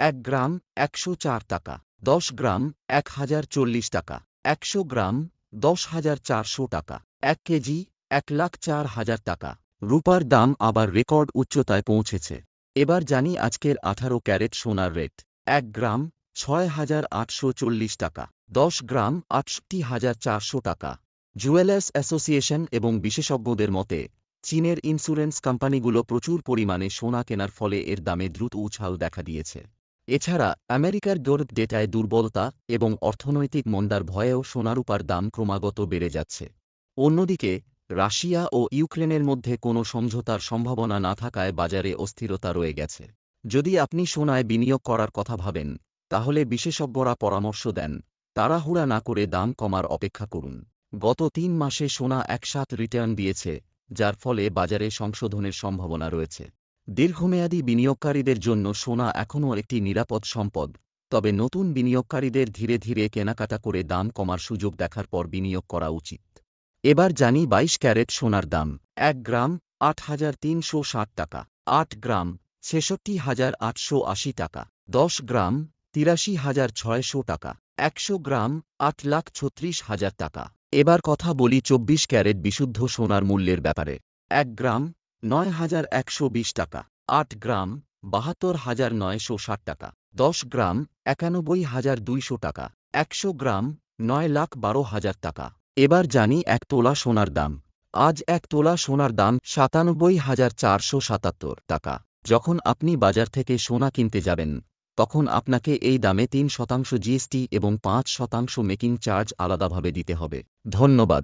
এক গ্রাম একশো চার টাকা, দশ গ্রাম এক হাজার চল্লিশ টাকা, একশো গ্রাম দশ হাজার চারশো টাকা, এক কেজি এক লাখ চার হাজার টাকা। রূপার দাম আবার রেকর্ড উচ্চতায় পৌঁছেছে। এবার জানি আজকের আঠারো ক্যারেট সোনার রেট। এক গ্রাম ছয় হাজার আটশো চল্লিশ টাকা, দশ গ্রাম আটষট্টি হাজার চারশো টাকা। জুয়েলার্স অ্যাসোসিয়েশন এবং বিশেষজ্ঞদের মতে, চীনের ইন্স্যুরেন্স কোম্পানিগুলো প্রচুর পরিমাণে সোনা কেনার ফলে এর দামে দ্রুত উছাল দেখা দিয়েছে। এছাড়া, আমেরিকার দর ডেটায় দুর্বলতা এবং অর্থনৈতিক মন্দার ভয়েও সোনারূপার দাম ক্রমাগত বেড়ে যাচ্ছে। অন্যদিকে, রাশিয়া ও ইউক্রেনের মধ্যে কোনো সমঝোতার সম্ভাবনা না থাকায় বাজারে অস্থিরতা রয়ে গেছে। যদি আপনি সোনায় বিনিয়োগ করার কথা ভাবেন, তাহলে বিশেষজ্ঞরা পরামর্শ দেন, তাড়াহুড়া না করে দাম কমার অপেক্ষা করুন। গত তিন মাসে সোনা একসাথ রিটার্ন দিয়েছে, যার ফলে বাজারে সংশোধনের সম্ভাবনা রয়েছে। দীর্ঘমেয়াদী বিনিয়োগকারীদের জন্য সোনা এখনও একটি নিরাপদ সম্পদ, তবে নতুন বিনিয়োগকারীদের ধীরে ধীরে কেনাকাটা করে দাম কমার সুযোগ দেখার পর বিনিয়োগ করা উচিত। এবার জানি বাইশ ক্যারেট সোনার দাম, এক গ্রাম আট হাজার তিনশো ষাট টাকা, আট গ্রাম ছেষট্টি হাজার আটশো আশি টাকা, দশ গ্রাম তিরাশি হাজার ছয়শো টাকা, একশো গ্রাম আট লাখ ছত্রিশ হাজার টাকা। এবার কথা বলি চব্বিশ ক্যারেট বিশুদ্ধ সোনার মূল্যের ব্যাপারে, এক গ্রাম নয় হাজার একশো বিশ টাকা, আট গ্রাম, বাহাত্তর হাজার নয়শো ষাট টাকা, দশ গ্রাম, একানব্বই হাজার দুইশো টাকা, একশো গ্রাম, নয় লাখ বারো হাজার টাকা। এবার জানি এক তোলা সোনার দাম। আজ এক তোলা সোনার দাম সাতানব্বই হাজার চারশো সাতাত্তর টাকা। যখন আপনি বাজার থেকে সোনা কিনতে যাবেন, তখন আপনাকে এই দামে তিন শতাংশ জিএসটি এবং পাঁচ শতাংশ মেকিং চার্জ আলাদাভাবে দিতে হবে। ধন্যবাদ।